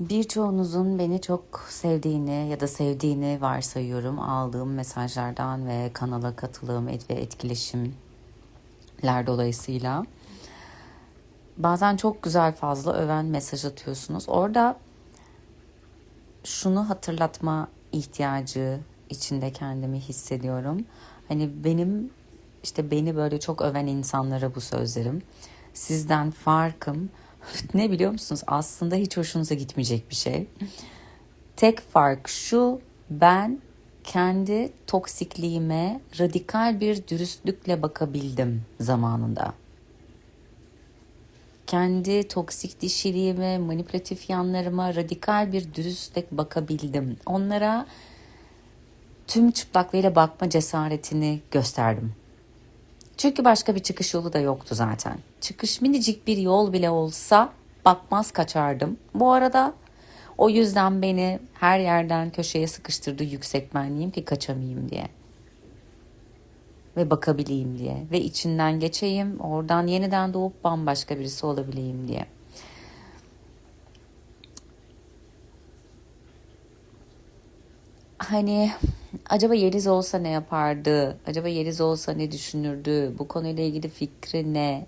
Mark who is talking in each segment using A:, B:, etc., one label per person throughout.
A: Birçoğunuzun beni çok sevdiğini ya da sevdiğini varsayıyorum aldığım mesajlardan ve kanala katılım ve etkileşimler dolayısıyla. Bazen çok güzel fazla öven mesaj atıyorsunuz. Orada şunu hatırlatma ihtiyacı içinde kendimi hissediyorum. Hani benim işte beni böyle çok öven insanlara bu sözlerim. Sizden farkım ne biliyor musunuz? Aslında hiç hoşunuza gitmeyecek bir şey. Tek fark şu ben kendi toksikliğime radikal bir dürüstlükle bakabildim zamanında. Kendi toksik dişiliğime, manipülatif yanlarıma radikal bir dürüstlük bakabildim. Onlara tüm çıplaklığıyla bakma cesaretini gösterdim. Çünkü başka bir çıkış yolu da yoktu zaten. Çıkış minicik bir yol bile olsa bakmaz kaçardım. Bu arada o yüzden beni her yerden köşeye sıkıştırdı yüksek benliğim ki kaçamayayım diye. Ve bakabileyim diye. Ve içinden geçeyim, oradan yeniden doğup bambaşka birisi olabileyim diye. Hani acaba Yeliz olsa ne yapardı? Acaba Yeliz olsa ne düşünürdü? Bu konuyla ilgili fikri ne?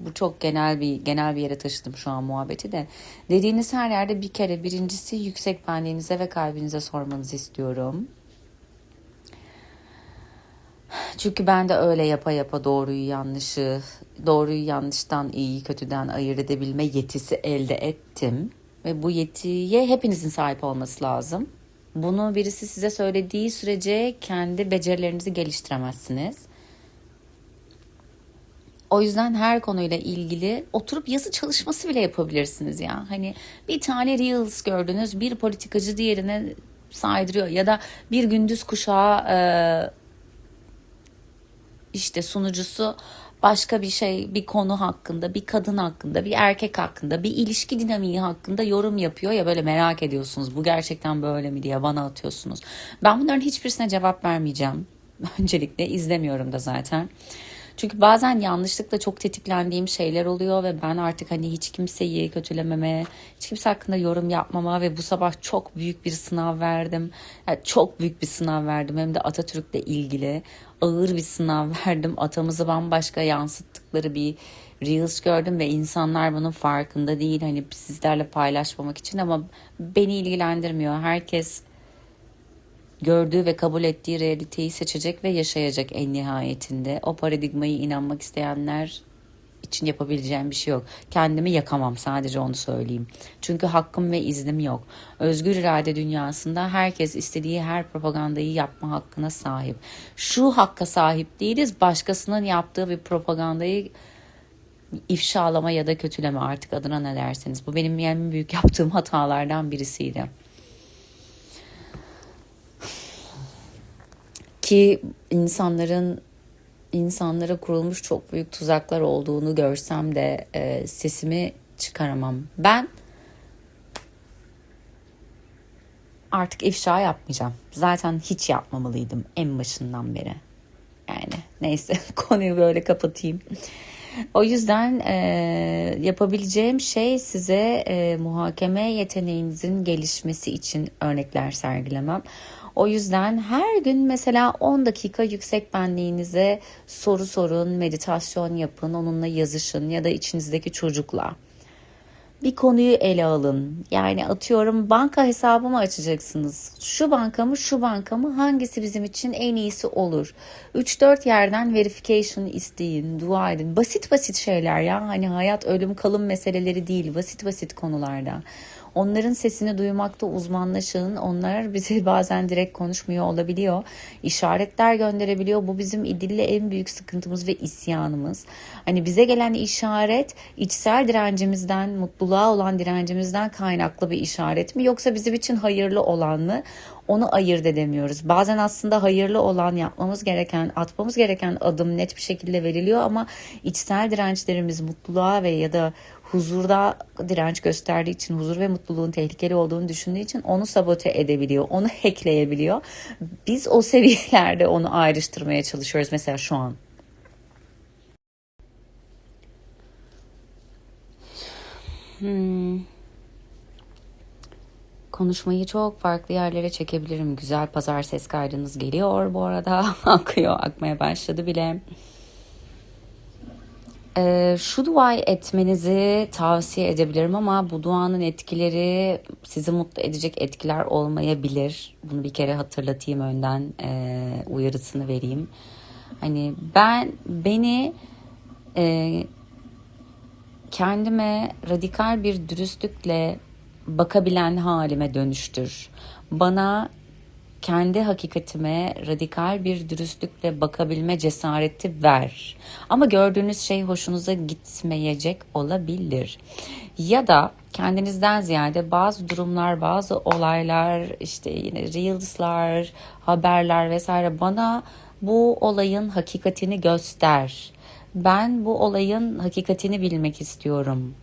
A: Bu çok genel bir genel bir yere taşıdım şu an muhabbeti de. Dediğiniz her yerde bir kere birincisi yüksek benliğinize ve kalbinize sormanızı istiyorum. Çünkü ben de öyle yapa yapa doğruyu yanlışı, doğruyu yanlıştan iyiyi kötüden ayırt edebilme yetisi elde ettim. Ve bu yetiye hepinizin sahip olması lazım. Bunu birisi size söylediği sürece kendi becerilerinizi geliştiremezsiniz. O yüzden her konuyla ilgili oturup yazı çalışması bile yapabilirsiniz ya. Hani bir tane Reels gördünüz, bir politikacı diğerine saydırıyor ya da bir gündüz kuşağı e, işte sunucusu başka bir şey, bir konu hakkında, bir kadın hakkında, bir erkek hakkında, bir ilişki dinamiği hakkında yorum yapıyor ya böyle merak ediyorsunuz. Bu gerçekten böyle mi diye bana atıyorsunuz. Ben bunların hiçbirisine cevap vermeyeceğim. Öncelikle izlemiyorum da zaten. Çünkü bazen yanlışlıkla çok tetiklendiğim şeyler oluyor ve ben artık hani hiç kimseyi kötülememe, hiç kimse hakkında yorum yapmama ve bu sabah çok büyük bir sınav verdim. Yani çok büyük bir sınav verdim hem de Atatürk'le ilgili ağır bir sınav verdim. Atamızı bambaşka yansıttıkları bir Reels gördüm ve insanlar bunun farkında değil. Hani sizlerle paylaşmamak için ama beni ilgilendirmiyor. Herkes gördüğü ve kabul ettiği realiteyi seçecek ve yaşayacak en nihayetinde. O paradigmayı inanmak isteyenler için yapabileceğim bir şey yok. Kendimi yakamam sadece onu söyleyeyim. Çünkü hakkım ve iznim yok. Özgür irade dünyasında herkes istediği her propagandayı yapma hakkına sahip. Şu hakka sahip değiliz. Başkasının yaptığı bir propagandayı ifşalama ya da kötüleme artık adına ne derseniz. Bu benim en büyük yaptığım hatalardan birisiydi. Ki insanların insanlara kurulmuş çok büyük tuzaklar olduğunu görsem de e, sesimi çıkaramam. Ben artık ifşa yapmayacağım. Zaten hiç yapmamalıydım en başından beri. Yani neyse konuyu böyle kapatayım. O yüzden e, yapabileceğim şey size e, muhakeme yeteneğinizin gelişmesi için örnekler sergilemem. O yüzden her gün mesela 10 dakika yüksek benliğinize soru sorun, meditasyon yapın, onunla yazışın ya da içinizdeki çocukla bir konuyu ele alın. Yani atıyorum banka hesabımı açacaksınız. Şu banka mı şu banka mı hangisi bizim için en iyisi olur? 3-4 yerden verification isteyin, dua edin. Basit basit şeyler ya. Hani hayat ölüm kalım meseleleri değil. Basit basit konularda. Onların sesini duymakta uzmanlaşın. Onlar bize bazen direkt konuşmuyor olabiliyor. İşaretler gönderebiliyor. Bu bizim İdil'le en büyük sıkıntımız ve isyanımız. Hani bize gelen işaret içsel direncimizden, mutluluğa olan direncimizden kaynaklı bir işaret mi? Yoksa bizim için hayırlı olan mı? Onu ayırt edemiyoruz. Bazen aslında hayırlı olan yapmamız gereken, atmamız gereken adım net bir şekilde veriliyor ama içsel dirençlerimiz mutluluğa ve ya da huzurda direnç gösterdiği için, huzur ve mutluluğun tehlikeli olduğunu düşündüğü için onu sabote edebiliyor, onu hackleyebiliyor. Biz o seviyelerde onu ayrıştırmaya çalışıyoruz mesela şu an. Hmm. konuşmayı çok farklı yerlere çekebilirim. Güzel pazar ses kaydınız geliyor bu arada. Akıyor, akmaya başladı bile. Ee, şu duayı etmenizi tavsiye edebilirim ama bu duanın etkileri sizi mutlu edecek etkiler olmayabilir. Bunu bir kere hatırlatayım önden e, uyarısını vereyim. Hani ben beni e, kendime radikal bir dürüstlükle bakabilen halime dönüştür. Bana kendi hakikatime radikal bir dürüstlükle bakabilme cesareti ver. Ama gördüğünüz şey hoşunuza gitmeyecek olabilir. Ya da kendinizden ziyade bazı durumlar, bazı olaylar, işte yine reels'lar, haberler vesaire bana bu olayın hakikatini göster. Ben bu olayın hakikatini bilmek istiyorum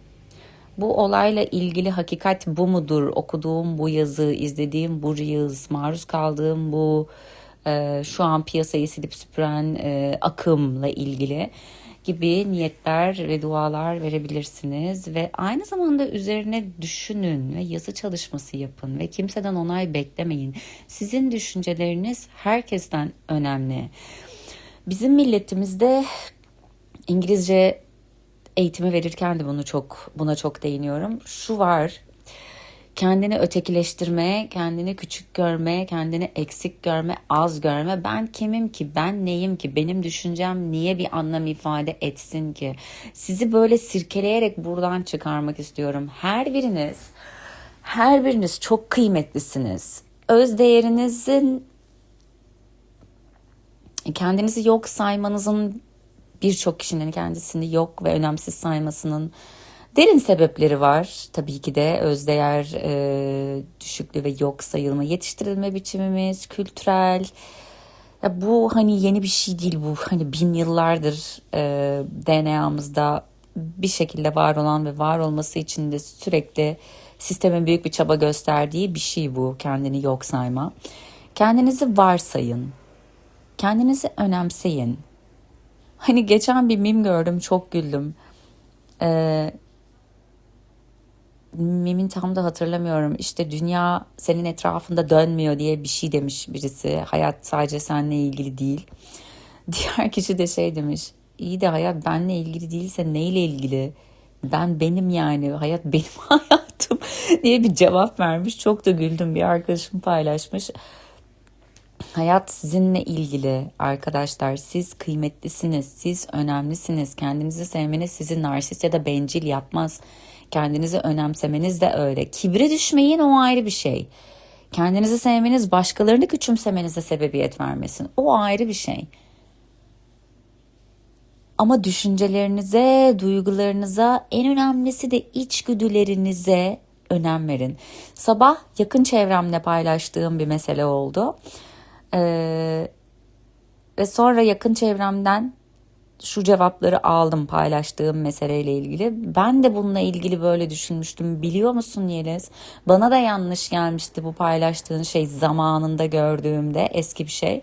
A: bu olayla ilgili hakikat bu mudur? Okuduğum bu yazı, izlediğim bu reels, maruz kaldığım bu e, şu an piyasayı silip süpüren e, akımla ilgili gibi niyetler ve dualar verebilirsiniz ve aynı zamanda üzerine düşünün ve yazı çalışması yapın ve kimseden onay beklemeyin. Sizin düşünceleriniz herkesten önemli. Bizim milletimizde İngilizce eğitimi verirken de bunu çok buna çok değiniyorum. Şu var. Kendini ötekileştirme, kendini küçük görme, kendini eksik görme, az görme. Ben kimim ki? Ben neyim ki? Benim düşüncem niye bir anlam ifade etsin ki? Sizi böyle sirkeleyerek buradan çıkarmak istiyorum. Her biriniz her biriniz çok kıymetlisiniz. Öz değerinizin kendinizi yok saymanızın birçok kişinin kendisini yok ve önemsiz saymasının derin sebepleri var. Tabii ki de özdeğer e, düşüklüğü ve yok sayılma, yetiştirilme biçimimiz, kültürel. Ya bu hani yeni bir şey değil bu. Hani bin yıllardır e, DNA'mızda bir şekilde var olan ve var olması için de sürekli sistemin büyük bir çaba gösterdiği bir şey bu. Kendini yok sayma. Kendinizi varsayın. Kendinizi önemseyin. Hani geçen bir mim gördüm çok güldüm. Ee, mimin tam da hatırlamıyorum. İşte dünya senin etrafında dönmüyor diye bir şey demiş birisi. Hayat sadece seninle ilgili değil. Diğer kişi de şey demiş. İyi de hayat benle ilgili değilse neyle ilgili? Ben benim yani hayat benim hayatım diye bir cevap vermiş. Çok da güldüm bir arkadaşım paylaşmış. Hayat sizinle ilgili arkadaşlar. Siz kıymetlisiniz, siz önemlisiniz. Kendinizi sevmeniz sizi narsist ya da bencil yapmaz. Kendinizi önemsemeniz de öyle. Kibre düşmeyin o ayrı bir şey. Kendinizi sevmeniz başkalarını küçümsemenize sebebiyet vermesin. O ayrı bir şey. Ama düşüncelerinize, duygularınıza, en önemlisi de içgüdülerinize önem verin. Sabah yakın çevremle paylaştığım bir mesele oldu. Ee, ve sonra yakın çevremden şu cevapları aldım paylaştığım meseleyle ilgili. Ben de bununla ilgili böyle düşünmüştüm. Biliyor musun Yeliz? Bana da yanlış gelmişti bu paylaştığın şey zamanında gördüğümde eski bir şey.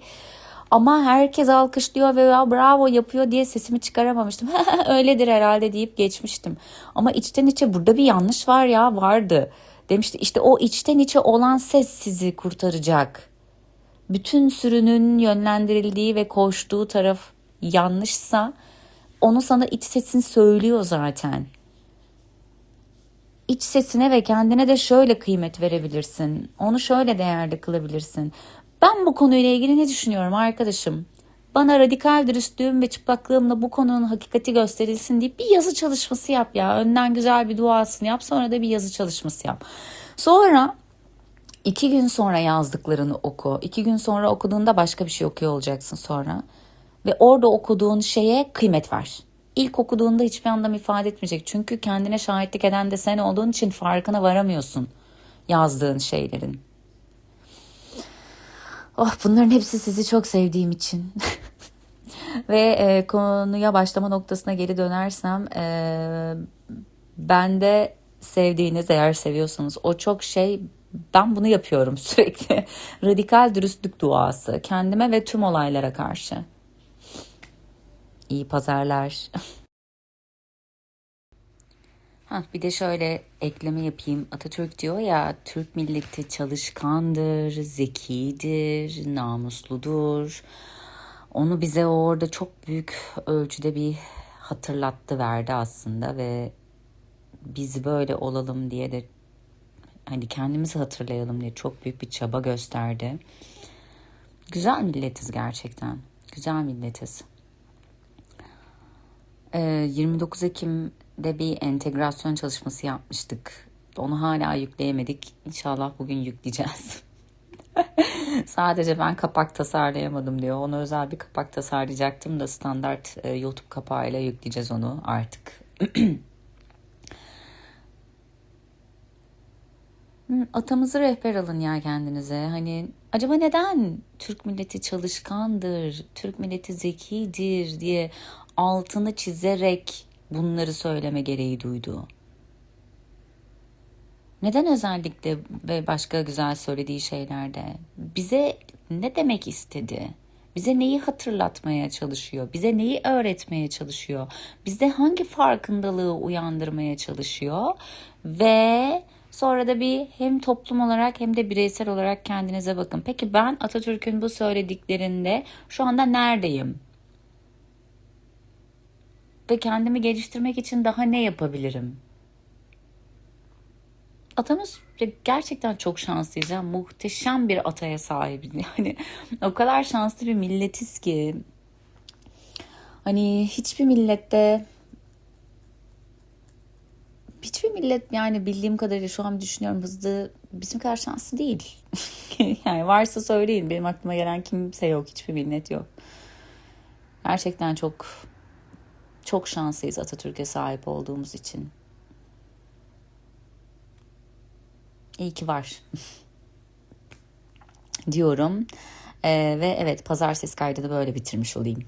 A: Ama herkes alkışlıyor ve ya bravo yapıyor diye sesimi çıkaramamıştım. Öyledir herhalde deyip geçmiştim. Ama içten içe burada bir yanlış var ya vardı. Demişti işte o içten içe olan ses sizi kurtaracak bütün sürünün yönlendirildiği ve koştuğu taraf yanlışsa onu sana iç sesin söylüyor zaten. İç sesine ve kendine de şöyle kıymet verebilirsin. Onu şöyle değerli kılabilirsin. Ben bu konuyla ilgili ne düşünüyorum arkadaşım? Bana radikal dürüstlüğüm ve çıplaklığımla bu konunun hakikati gösterilsin deyip bir yazı çalışması yap ya. Önden güzel bir duasını yap sonra da bir yazı çalışması yap. Sonra İki gün sonra yazdıklarını oku. İki gün sonra okuduğunda başka bir şey okuyor olacaksın sonra. Ve orada okuduğun şeye kıymet ver. İlk okuduğunda hiçbir anlam ifade etmeyecek. Çünkü kendine şahitlik eden de sen olduğun için farkına varamıyorsun yazdığın şeylerin. Oh bunların hepsi sizi çok sevdiğim için. Ve e, konuya başlama noktasına geri dönersem e, ben de sevdiğiniz eğer seviyorsanız o çok şey ben bunu yapıyorum sürekli. Radikal dürüstlük duası kendime ve tüm olaylara karşı. İyi pazarlar. Ha, bir de şöyle ekleme yapayım. Atatürk diyor ya Türk milleti çalışkandır, zekidir, namusludur. Onu bize orada çok büyük ölçüde bir hatırlattı verdi aslında ve biz böyle olalım diye de hani kendimizi hatırlayalım diye çok büyük bir çaba gösterdi. Güzel milletiz gerçekten. Güzel milletiz. Ee, 29 Ekim'de bir entegrasyon çalışması yapmıştık. Onu hala yükleyemedik. İnşallah bugün yükleyeceğiz. Sadece ben kapak tasarlayamadım diyor. Ona özel bir kapak tasarlayacaktım da standart e, YouTube kapağıyla yükleyeceğiz onu artık. Atamızı rehber alın ya kendinize. Hani acaba neden Türk milleti çalışkandır, Türk milleti zekidir diye altını çizerek bunları söyleme gereği duydu? Neden özellikle ve başka güzel söylediği şeylerde bize ne demek istedi? Bize neyi hatırlatmaya çalışıyor? Bize neyi öğretmeye çalışıyor? Bizde hangi farkındalığı uyandırmaya çalışıyor? Ve sonra da bir hem toplum olarak hem de bireysel olarak kendinize bakın. Peki ben Atatürk'ün bu söylediklerinde şu anda neredeyim? Ve kendimi geliştirmek için daha ne yapabilirim? Atamız gerçekten çok şanslıyız. Yani muhteşem bir ataya sahibiz. Yani o kadar şanslı bir milletiz ki. Hani hiçbir millette hiçbir millet yani bildiğim kadarıyla şu an düşünüyorum hızlı bizim kadar şanslı değil. yani varsa söyleyin. Benim aklıma gelen kimse yok. Hiçbir millet yok. Gerçekten çok çok şanslıyız Atatürk'e sahip olduğumuz için. İyi ki var. diyorum. Ee, ve evet pazartesi kaydı da böyle bitirmiş olayım.